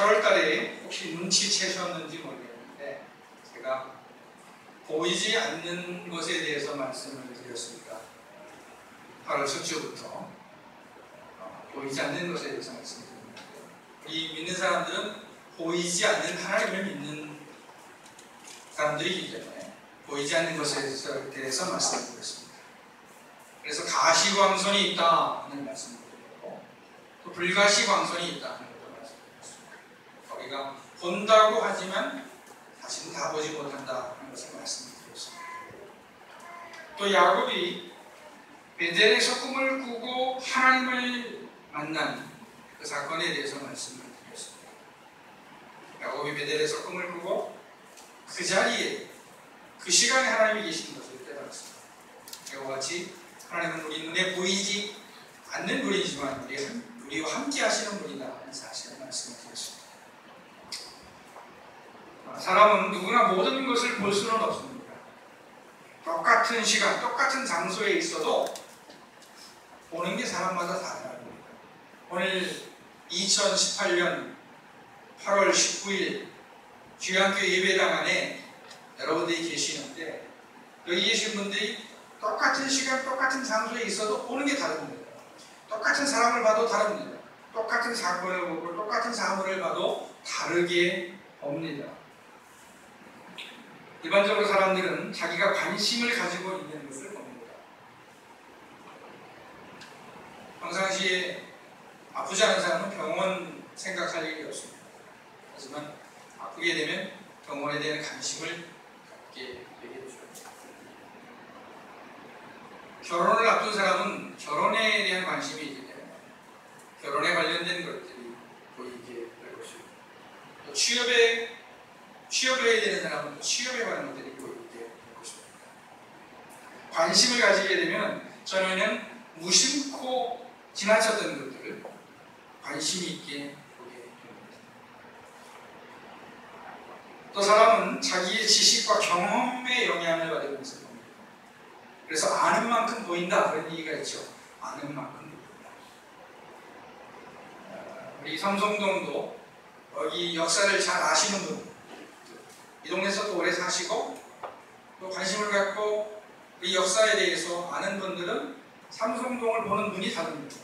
8월 달에 혹시 눈치채셨는지 모르겠는데 제가 보이지 않는 것에 대해서 말씀을 드렸습니다. 8월 첫 주부터 어, 보이지 않는 것에 대해서 말씀드립니다. 우리 믿는 사람들은 보이지 않는 하나님을 믿는 사람들이기 때문에 보이지 않는 것에 대해서 말씀드렸습니다. 그래서 가시광선이 있다 하는 말씀드렸고 또 불가시광선이 있다 하는 것도 말씀드렸습니다. 우리가 본다고 하지만 다시는 다 보지 못한다 하는 것을 말씀드렸습니다. 또 야곱이 베델에서 꿈을 꾸고 하나님을 만난 그 사건에 대해서 말씀을 드렸습니다. 야곱이 베델에서 꿈을 꾸고 그 자리에 그 시간에 하나님이 계시는 것을 깨달았습니다. 이와 같이 하나님은 우리 눈에 보이지 않는 분이지만 우리, 우리와 함께 하시는 분이다 하는 사실을 말씀을 드렸습니다. 사람은 누구나 모든 것을 볼 수는 없습니다. 똑같은 시간, 똑같은 장소에 있어도 보는 게 사람마다 다릅니다. 오늘 2018년 8월 19일 주양교 예배당 안에 여러분들이 계시는데 여기 계신 분들이 똑같은 시간, 똑같은 장소에 있어도 보는 게 다릅니다. 똑같은 사람을 봐도 다릅니다. 똑같은 사건을 보고 똑같은 사물을 봐도 다르게 봅니다. 일반적으로 사람들은 자기가 관심을 가지고 있는 것을 봅니다. 평상시에 아프지 않은 사람은 병원 생각할 일이 없습니다. 하지만 아프게 되면 병원에 대한 관심을 갖게 되게 되죠. 결혼을 앞둔 사람은 결혼에 대한 관심이 있기 때문에 결혼에 관련된 것들이 보이게 될또 취업에 취업을 해야 되는 사람은 취업에 관한 것들이 보이게 될 것입니다. 관심을 가지게 되면 전에는 무심코 지나쳤던 것들을 관심이 있게 보게 됩니다. 또 사람은 자기의 지식과 경험의 영향을 받으면서 봅니다. 그래서 아는 만큼 보인다 그런 얘기가 있죠. 아는 만큼 보인다. 우리 삼성동도 여기 역사를 잘 아시는 분, 이 동네에서도 오래 사시고 또 관심을 갖고 이 역사에 대해서 아는 분들은 삼성동을 보는 눈이 다릅니다.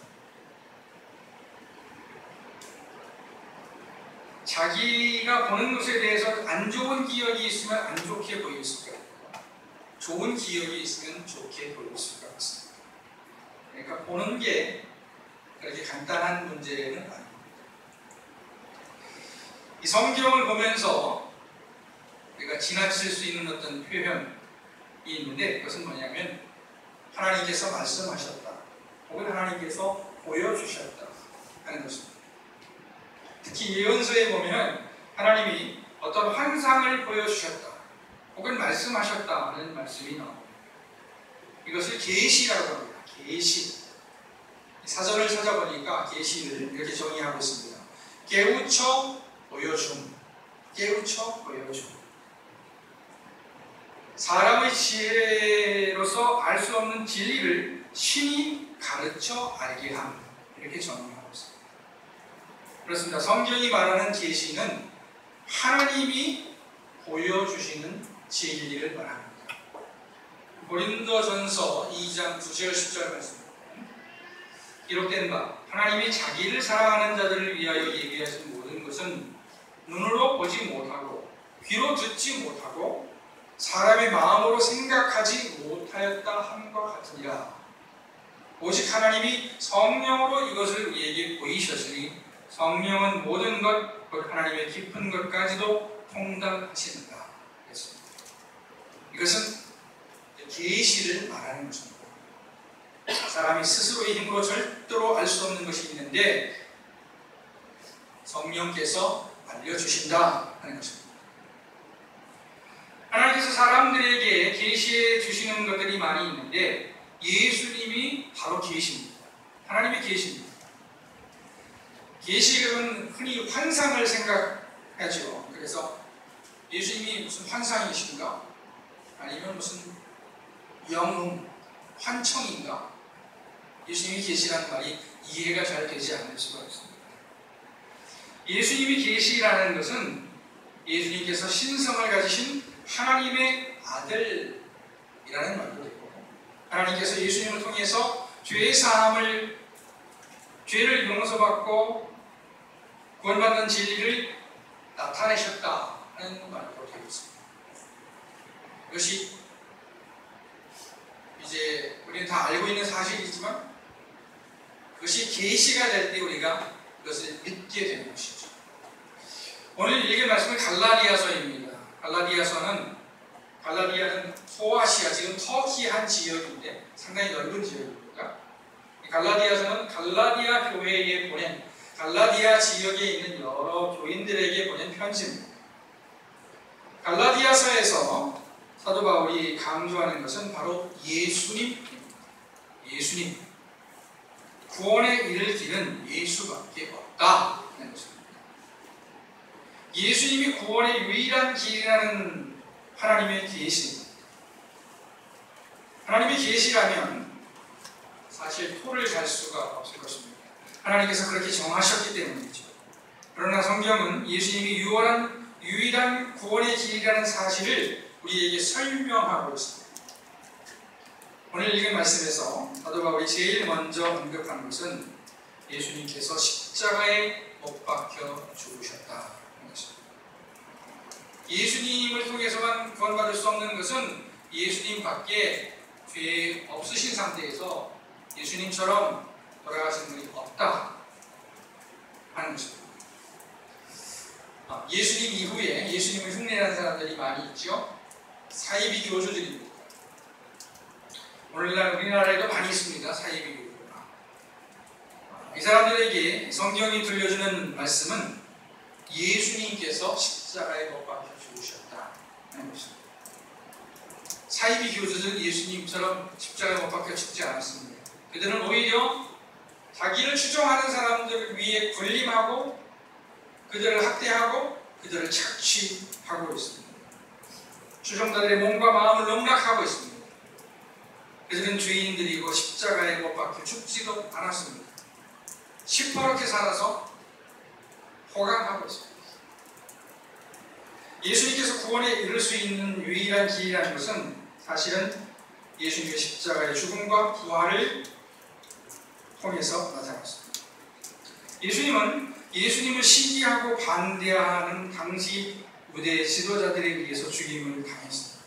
자기가 보는 것에 대해서 안 좋은 기억이 있으면 안 좋게 수가 있고 좋은 기억이 있으면 좋게 보일 수가 있습니다. 그러니까 보는 게 그렇게 간단한 문제는 아닙니다. 이 성경을 보면서 우리가 지나칠 수 있는 어떤 표현이 있는데 그것은 뭐냐면 하나님께서 말씀하셨다 혹은 하나님께서 보여주셨다 하는 것입니다. 특히 예언서에 보면 하나님이 어떤 환상을 보여주셨다 혹은 말씀하셨다 하는 말씀이 나옵니다. 이것을 계시라고 합니다. 계시. 사전을 찾아보니까 계시를 이렇게 정의하고 있습니다. 깨우쳐 보여줌. 깨우쳐 보여줌. 사람의 지혜로서 알 수 없는 진리를 신이 가르쳐 알게 함. 이렇게 정의하고 있습니다. 그렇습니다. 성경이 말하는 계시는 하나님이 보여주시는 진리를 말합니다. 고린도전서 2장 9절 10절 말씀 기록된 바 하나님이 자기를 사랑하는 자들을 위하여 예비하신 모든 것은 눈으로 보지 못하고 귀로 듣지 못하고 사람의 마음으로 생각하지 못하였다 함과 같으니라. 오직 하나님이 성령으로 이것을 우리에게 보이셨으니 성령은 모든 것, 곧 하나님의 깊은 것까지도 통달하신다. 이것은 계시를 말하는 것입니다. 사람이 스스로의 힘으로 절대로 알 수 없는 것이 있는데 성령께서 알려주신다 하는 것입니다. 하나님께서 사람들에게 계시해 주시는 것들이 많이 있는데 예수님이 바로 계십니다. 하나님의 계십니다. 계시는 흔히 환상을 생각하죠. 그래서 예수님이 무슨 환상이신가? 아니면 무슨 영웅, 환청인가? 예수님이 계시라는 말이 이해가 잘 되지 않을 수가 있습니다. 예수님이 계시라는 것은 예수님께서 신성을 가지신 하나님의 아들이라는 말도 되고 하나님께서 예수님을 통해서 죄의 사함을 죄를 용서받고 구원받는 진리를 나타내셨다는 말도 되고 있습니다. 이것이 이제 우리는 다 알고 있는 사실이지만 그것이 계시가 될 때 우리가 그것을 믿게 되는 것이죠. 오늘 읽을 말씀은 갈라디아서입니다. 갈라디아서는 갈라디아는 소아시아 지금 터키 한 지역인데 상당히 넓은 지역입니다. 갈라디아서는 갈라디아 교회에 보낸 갈라디아 지역에 있는 여러 교인들에게 보낸 편지입니다. 갈라디아서에서 사도 바울이 강조하는 것은 바로 예수님, 예수님, 구원에 이를 길은 예수밖에 없다는 것입니다. 예수님이 구원의 유일한 길이라는 하나님의 계시입니다. 하나님의 계시라면 사실 토를 갈 수가 없을 것입니다. 하나님께서 그렇게 정하셨기 때문이죠. 그러나 성경은 예수님이 유월한 유일한 구원의 길이라는 사실을 우리에게 설명하고 있습니다. 오늘 읽은 말씀에서 사도 바울이 제일 먼저 언급한 것은 예수님께서 십자가에 못 박혀 것입니다. 예수님을 통해서만 구원받을 수 없는 것은 예수님 밖에 죄 없으신 상태에서 예수님처럼 돌아가신 분이 없다 하는 것입니다. 아, 예수님 이후에 예수님을 흉내내는 사람들이 많이 있죠. 사이비 교주들입니다. 오늘날 우리나라에도 많이 있습니다. 사이비 교주가. 이 사람들에게 성경이 들려주는 말씀은 예수님께서 십자가에 못 박혀 것입니다. 사이비 교주들은 예수님처럼 십자가에 못 박혀 죽지 않았습니다. 그들은 오히려 자기를 추종하는 사람들을 위해 군림하고 그들을 학대하고 그들을 착취하고 있습니다. 추종자들의 몸과 마음을 농락하고 있습니다. 그들은 죄인들이고 십자가에 못 박혀 죽지도 않았습니다. 시퍼렇게 살아서 호강하고 있습니다. 예수님께서 구원에 이를 수 있는 유일한 길이라는 것은 사실은 예수님의 십자가의 죽음과 부활을 통해서 나타났습니다. 예수님은 예수님을 시기하고 반대하는 당시 무대 지도자들에 의해서 죽임을 당했습니다.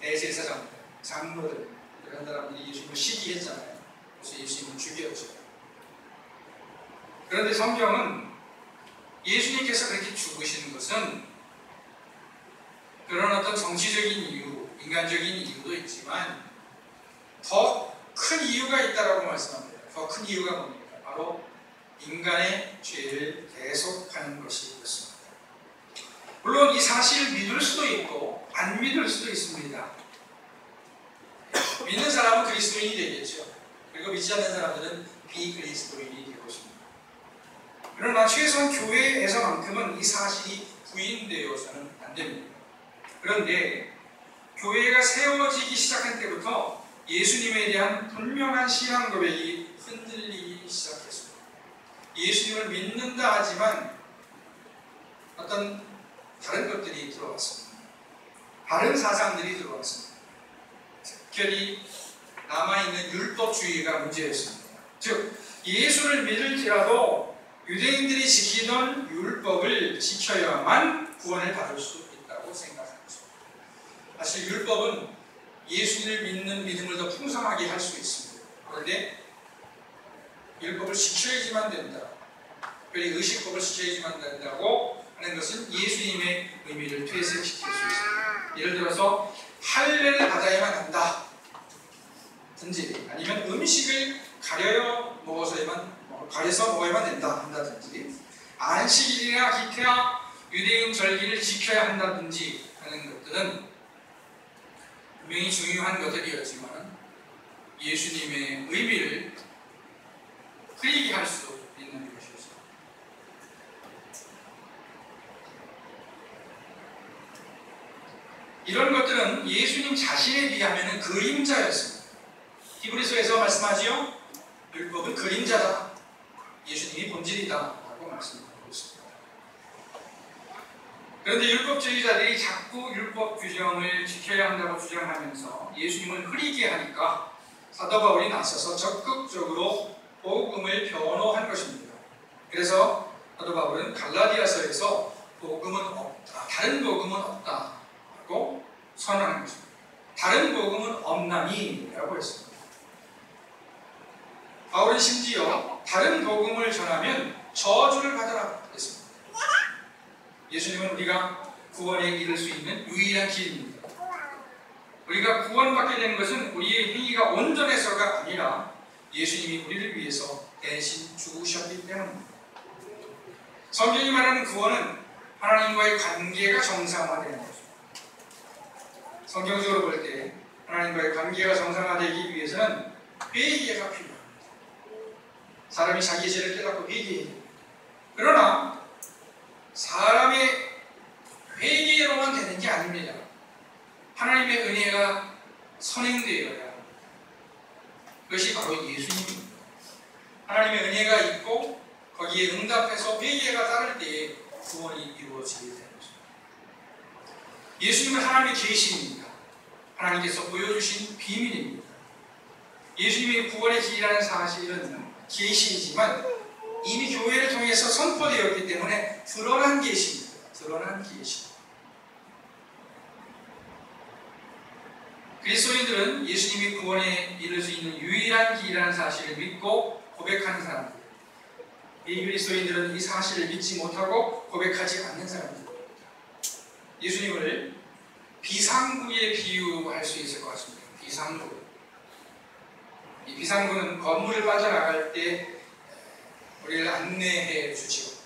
대제사장, 장로들 이런 사람들이 예수님을 시기했잖아요. 그래서 예수님을 죽였죠. 그런데 성경은 예수님께서 그렇게 죽으시는 것은 그런 어떤 정치적인 이유, 인간적인 이유도 있지만 더 큰 이유가 있다라고 말씀합니다. 더 큰 이유가 뭡니까? 바로 인간의 죄를 계속하는 것이었습니다. 물론 이 사실을 믿을 수도 있고 안 믿을 수도 있습니다. 믿는 사람은 그리스도인이 되겠죠. 그리고 믿지 않는 사람들은 비그리스도인이 되고 있습니다. 그러나 최소한 교회에서만큼은 이 사실이 부인되어서는 안 됩니다. 그런데 교회가 세워지기 시작한 때부터 예수님에 대한 분명한 신앙 고백이 흔들리기 시작했습니다. 예수님을 믿는다 하지만 어떤 다른 것들이 들어왔습니다. 다른 사상들이 들어왔습니다. 특별히 남아있는 율법주의가 문제였습니다. 즉, 예수를 믿을지라도 유대인들이 지키던 율법을 지켜야만 구원을 받을 수 생각합니다. 사실 율법은 예수님을 믿는 믿음을 더 풍성하게 할 수 있습니다. 그런데 율법을 지켜야지만 된다. 특별히 의식법을 지켜야지만 된다고 하는 것은 예수님의 의미를 퇴색시킬 수 있습니다. 예를 들어서 할례를 받아야만 한다. 든지 아니면 음식을 가려여 먹어서야만 가려서 먹어야만 된다 한다든지 안식일이나 기태와 유대인 절기를 지켜야 한다든지 하는 것들은 분명히 중요한 것들이었지만 예수님의 의미를 흐리게 할 수 있는 것이었습니다. 이런 것들은 예수님 자신에 비하면 그림자였습니다. 히브리서에서 말씀하지요. 율법은 그림자다. 예수님이 본질이다. 라고 말씀하고 있습니다. 그런데 율법주의자들이 자꾸 율법 규정을 지켜야 한다고 주장하면서 예수님을 흐리게 하니까 사도 바울이 나서서 적극적으로 복음을 변호한 것입니다. 그래서 사도 바울은 갈라디아서에서 복음은 없다, 다른 복음은 없다고 선언한 것입니다. 다른 복음은 없나니라고 했습니다. 바울은 심지어 다른 복음을 전하면 저주를 했습니다. 예수님은 우리가 구원에 이를 수 있는 유일한 길입니다. 우리가 구원받게 된 것은 우리의 행위가 온전해서가 아니라 예수님이 우리를 위해서 대신 죽으셨기 때문입니다. 성경이 말하는 구원은 하나님과의 관계가 정상화되는 것입니다. 성경적으로 볼 때 하나님과의 관계가 정상화되기 위해서는 회개가 필요합니다. 사람이 자기 죄를 깨닫고 회개해야 됩니다. 그러나 사람의 회개로만 되는 게 아닙니다. 하나님의 은혜가 선행되어야 그것이 바로 예수님입니다. 하나님의 은혜가 있고 거기에 응답해서 회개가 따를 때에 구원이 이루어지게 되는 것입니다. 예수님은 하나님의 계시입니다. 하나님께서 보여주신 비밀입니다. 예수님의 구원의 길이라는 사실은 계시이지만 이미 교회를 통해서 선포되었기 때문에 드러난 계시입니다. 드러난 계시. 그리스도인들은 예수님이 구원에 이를 수 있는 유일한 길이라는 사실을 믿고 고백하는 사람들. 이 그리스도인들은 이 사실을 믿지 못하고 고백하지 않는 사람들입니다. 예수님을 비상구에 비유할 수 있을 것 같습니다. 비상구. 이 비상구는 건물을 빠져나갈 때 우리를 안내해 주지요.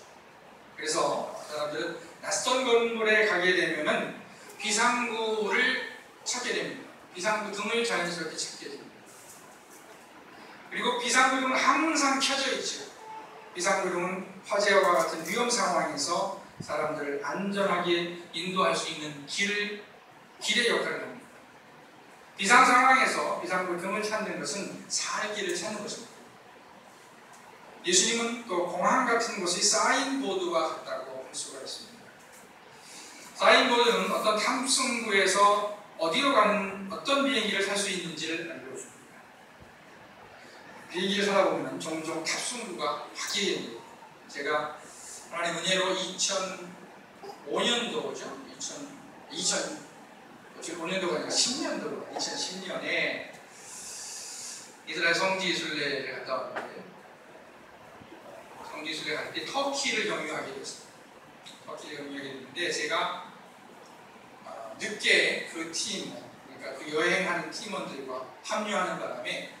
그래서 사람들은 낯선 건물에 가게 되면은 비상구를 찾게 됩니다. 비상구 등을 자연스럽게 찾게 됩니다. 그리고 비상구 등은 항상 켜져 있죠. 비상구 등은 화재와 같은 위험 상황에서 사람들을 안전하게 인도할 수 있는 길, 길의 역할을 합니다. 비상 상황에서 비상구 등을 찾는 것은 살 길을 찾는 것입니다. 예수님은 또 공항 같은 곳의 사인보드와 같다고 할 수가 있습니다. 사인보드는 어떤 탐승구에서 어디로 가는 어떤 비행기를 탈 수 있는지를 알려줍니다. 비행기를 타다 보면 종종 탑승구가 됩니다. 제가 하나님 은혜로 2005년도죠. 2000, 2000, 지금 5년도가 아니라 10년도로 2010년에 이스라엘 성지 순례를 갔다 왔는데 성지순례 갈때 터키를 경유하게 됐습니다. 터키를 경유하게 됐는데 제가 늦게 그 팀, 그러니까 그 여행하는 팀원들과 합류하는 바람에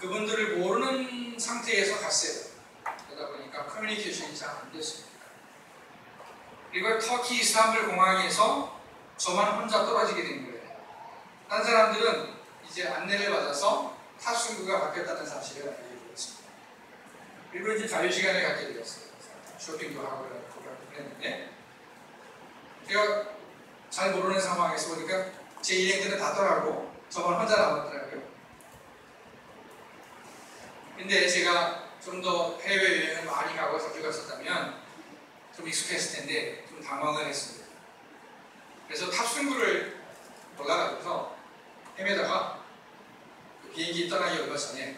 그분들을 모르는 상태에서 갔어요. 그러다 보니까 커뮤니케이션이 잘 안 됐습니다. 그리고 터키 이스탄불 공항에서 저만 혼자 떨어지게 된 거예요. 딴 사람들은 이제 안내를 받아서 탑승구가 바뀌었다는 사실을 되었습니다. 그리고 이제 자유 시간을 갖게 되었어요. 쇼핑도 하고 그랬는데 제가 잘 모르는 상황에서 보니까 제 일행들은 다 떠나고 저만 혼자 남았더라고요. 근데 제가 좀 더 해외여행을 많이 가고 자주 갔었다면 좀 익숙했을 텐데 좀 당황을 했습니다. 그래서 탑승구를 올라가면서 헤매다가 그 비행기 떠나기 얼마 전에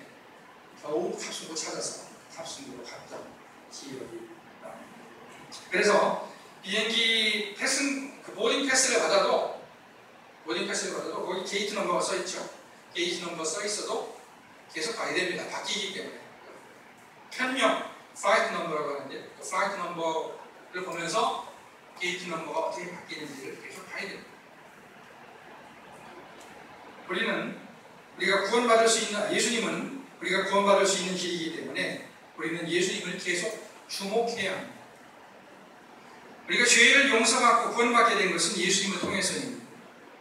겨우 탑승구 찾아서 탑승구로 갔던 기억이 납니다. 그래서 비행기 패스 그 보딩 패스를 받아도 보딩 패스를 받아도 거기 게이트 넘버가 써 있죠. 게이트 넘버 써 있어도 계속 가야 됩니다. 바뀌기 때문에 편명 플라이트 넘버라고 하는데 그 플라이트 넘버를 보면서 게이트 넘버가 어떻게 바뀌는지를 계속 봐야 됩니다. 우리는 우리가 구원받을 수 있는 예수님은 우리가 구원받을 수 있는 길이기 때문에 우리는 예수님을 계속 주목해야 합니다. 우리가 죄를 용서받고 구원받게 된 것은 예수님을 통해서입니다.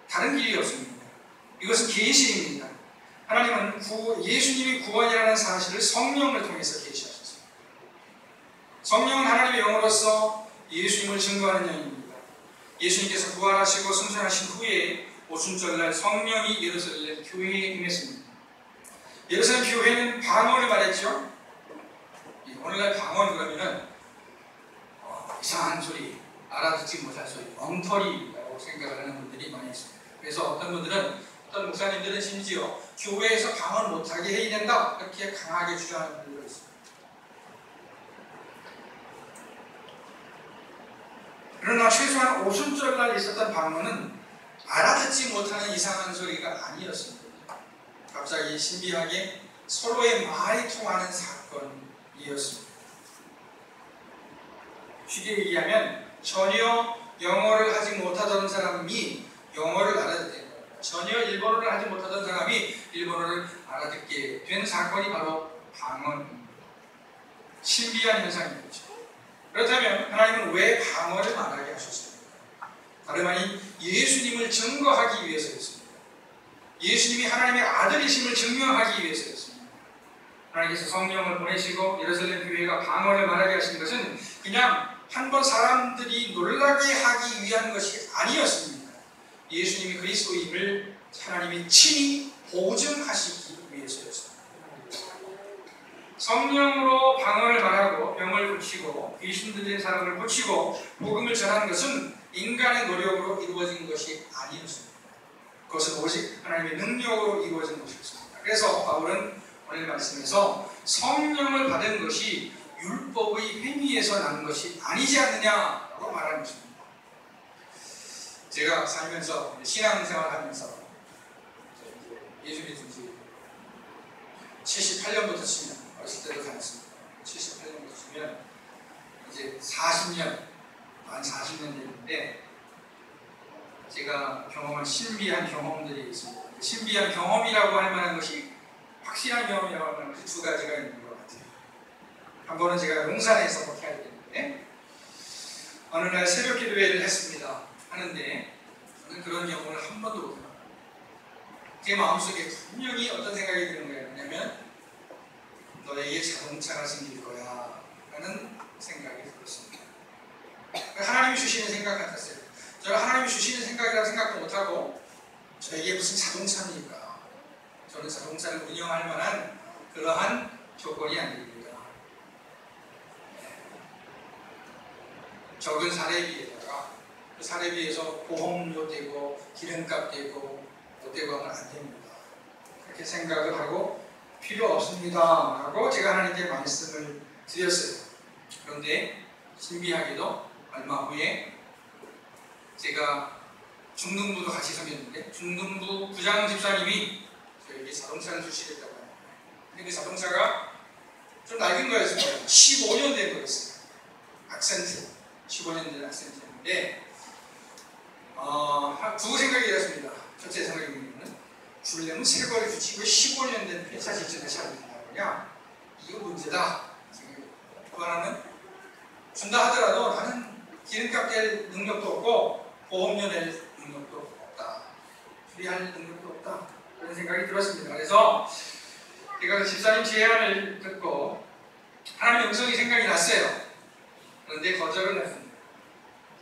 다른 길이 없습니다. 이것은 계시입니다. 하나님은 구, 예수님이 구원이라는 사실을 성령을 통해서 계시하셨습니다. 성령은 하나님의 영으로서 예수님을 증거하는 영입니다. 예수님께서 부활하시고 승천하신 후에 오순절날 성령이 예루살렘 교회에 임했습니다. 예루살렘 교회는 방언을 말했죠. 오늘날 방언 그러면은 어, 이상한 소리, 알아듣지 못할 소리, 엉터리라고 생각을 하는 분들이 많이 있습니다. 그래서 어떤 분들은 어떤 목사님들은 심지어 교회에서 방언 못하게 해야 된다 이렇게 강하게 주장하는 분들도 있습니다. 그러나 최소한 오순절날 있었던 방언은 알아듣지 못하는 이상한 소리가 아니었습니다. 갑자기 신비하게 서로의 말이 통하는 사건 이었습니다. 쉽게 얘기하면 전혀 영어를 하지 못하던 사람이 영어를 알아듣게. 전혀 일본어를 하지 못하던 사람이 일본어를 알아듣게 된 사건이 바로 방언 신비한 현상이었죠. 그렇다면 하나님은 왜 방언을 말하게 하셨습니까? 다름 아닌 예수님을 증거하기 위해서였습니다. 예수님이 하나님의 아들이심을 증명하기 위해서였습니다. 하나님께서 성령을 보내시고 예루살렘 교회가 방언을 말하게 하신 것은 그냥 한 번 사람들이 놀라게 하기 위한 것이 아니었습니다. 예수님이 그리스도임을 하나님이 친히 보증하시기 위해서였습니다. 성령으로 방언을 말하고 병을 고치고 귀신 들린 사람을 고치고 복음을 전하는 것은 인간의 노력으로 이루어진 것이 아니었습니다. 그것은 오직 하나님의 능력으로 이루어진 것이었습니다. 그래서 바울은 오늘 말씀에서 성령을 받은 것이 율법의 행위에서 난 것이 아니지 않느냐라고 말하는 것입니다. 제가 살면서 신앙생활 하면서 예수 믿은 지 78년부터 치면 어렸을 때도 다녔습니다. 78년부터 치면 이제 40년 만 40년 됐는데 제가 경험한 신비한 경험들이 있습니다. 신비한 경험이라고 할 만한 것이 확실한 경험이라고 할 만한 것이 두 가지가 있는 것 같아요. 한 번은 제가 용산에서 목회할 때인데 어느 날 새벽 기도회를 했습니다. 하는데 저는 그런 경험을 한 번도 못 해봤어요. 제 마음속에 분명히 어떤 생각이 드는 거예요. 왜냐면 너에게 자동차가 생길 거야 라는 생각이 들었습니다. 하나님이 주시는 생각 같았어요. 저는 하나님이 주시는 생각이라고 생각도 못하고 저에게 무슨 자동차입니까? 저는 자동차를 운영할 만한 그러한 조건이 아닙니다. 적은 사례비에다가 그 사례비에서 보험료 되고 기름값 되고 못 되고 하면 안 됩니다. 그렇게 생각을 하고 필요 없습니다. 하고 제가 하나님께 말씀을 드렸어요. 그런데 신비하게도 얼마 후에 제가 중등부도 같이 섬겼는데 중등부 부장 집사님이 저에게 자동차를 주시겠다고 합니다. 근데 그 자동차가 좀 낡은 거였어요. 15년 된 거였어요. 악센트. 15년 된 악센트였는데 어, 두 생각이 들었습니다. 첫째 생각이 뭐냐면 줄려면 새 거를 왜 15년 된 폐차 직전에 차를 준다느냐 이거 문제다. 또 하나는 준다 하더라도 나는 기름값 될 능력도 없고 보험료 낼 능력도 없다. 수리할 능력도 없다. 그런 생각이 들었습니다. 그래서 제가 그 집사님 제안을 듣고 하나님의 음성이 생각이 났어요. 그런데 거절을 했습니다.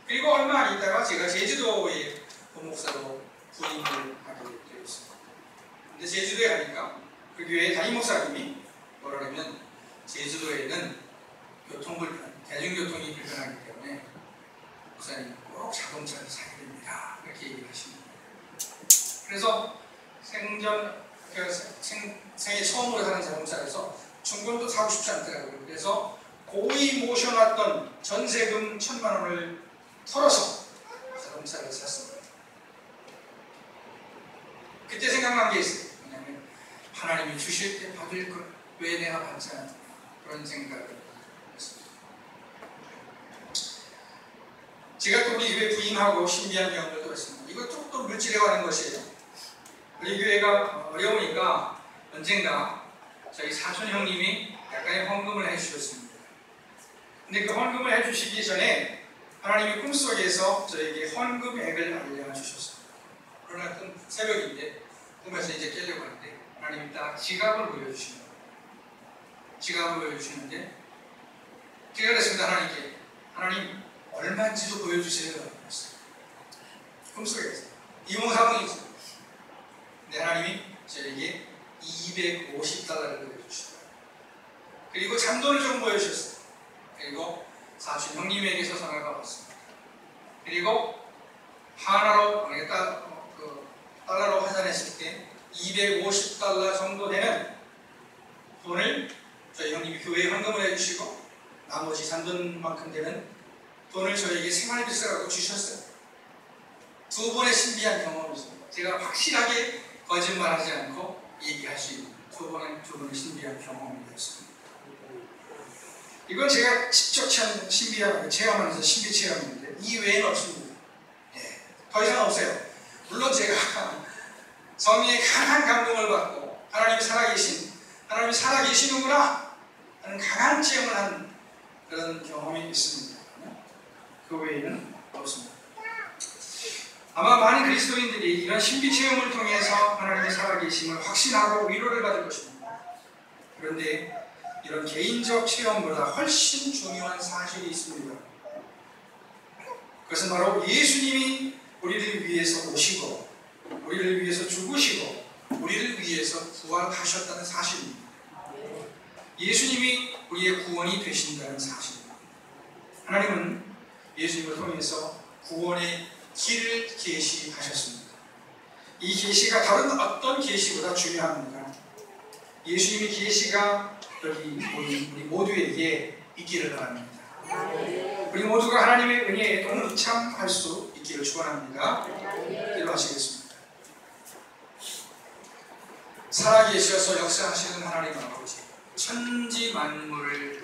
그리고 얼마 안 있다가 제가 제주도에 부목사로 부임을 하게 되었습니다. 근데 제주도에 가니까 그 교회 담임 목사님이 뭐라냐면 제주도에는 교통불편, 대중교통이 불편하기 때문에 목사님 꼭 자동차를 사야 됩니다. 이렇게 얘기하십니다. 그래서 생전 그 생, 생애 처음으로 사는 자동차에서 중고도 사고 싶지 않더라고요. 그래서 고이 모셔놨던 전세금 천만 원을 털어서 자동차를 샀습니다. 그때 생각난 게 있어요. 왜냐하면 하나님이 주실 때 받을 것왜 내가 받지 않나 그런 생각을 했습니다. 제가 또 우리 교회 부임하고 신비한 경험을 했습니다. 이것도 또 물질에 관한 것이에요. 우리 교회가 어려우니까 언젠가 저희 사촌 형님이 약간의 헌금을 해주셨습니다. 근데 그 헌금을 해주시기 전에 하나님이 꿈속에서 저에게 헌금액을 알려주셨습니다. 그러나 꿈 새벽인데 꿈에서 이제 깨려고 하는데 하나님이 딱 지갑을 보여주시는 거예요. 지갑을 보여주시는데 제가 그랬습니다. 하나님께 하나님 얼마인지도 보여주세요. 그랬어요. 꿈속에서 이모사분이 있어요. 근데 하나님이 저에게 250달러를 보여주시더라고요. 그리고 잔돈을 좀 보여주셨어요. 그리고 사촌 형님에게서 전화가 왔습니다. 그리고 하나로 만약에 달, 어, 그 달러로 환산했을 때 250달러 정도 되는 돈을 저희 형님이 교회에 헌금을 해주시고 나머지 잔돈만큼 되는 돈을 저에게 생활비 쓰라고 주셨어요. 두 번의 신비한 경험이 있습니다. 제가 확실하게 거짓말하지 않고 얘기할 수 있는 두 번의 두 번의 신비한 경험이었습니다. 이건 제가 직접 체험, 신비한 체험하면서 신비 체험인데 이 외에는 없습니다. 예, 더 이상 없어요. 물론 제가 성령의 강한 감동을 받고 하나님이 살아계신 하나님이 살아계시는구나 하는 강한 체험을 한 그런 경험이 있습니다. 그 외에는 없습니다. 아마 많은 그리스도인들이 이런 신비 체험을 통해서 하나님의 살아계심을 확신하고 위로를 받을 것입니다. 그런데 이런 개인적 체험보다 훨씬 중요한 사실이 있습니다. 그것은 바로 예수님이 우리를 위해서 오시고, 우리를 위해서 죽으시고, 우리를 위해서 부활하셨다는 사실입니다. 예수님이 우리의 구원이 되신다는 사실입니다. 하나님은 예수님을 통해서 구원의 길을 계시하셨습니다. 이 계시가 다른 어떤 계시보다 중요합니다. 예수님의 계시가 여기 우리, 우리 모두에게 있기를 바랍니다. 우리 모두가 하나님의 은혜에 동참할 수 있기를 축원합니다. 기도하시겠습니다. 살아계셔서 역사하시는 하나님 아버지, 천지 만물을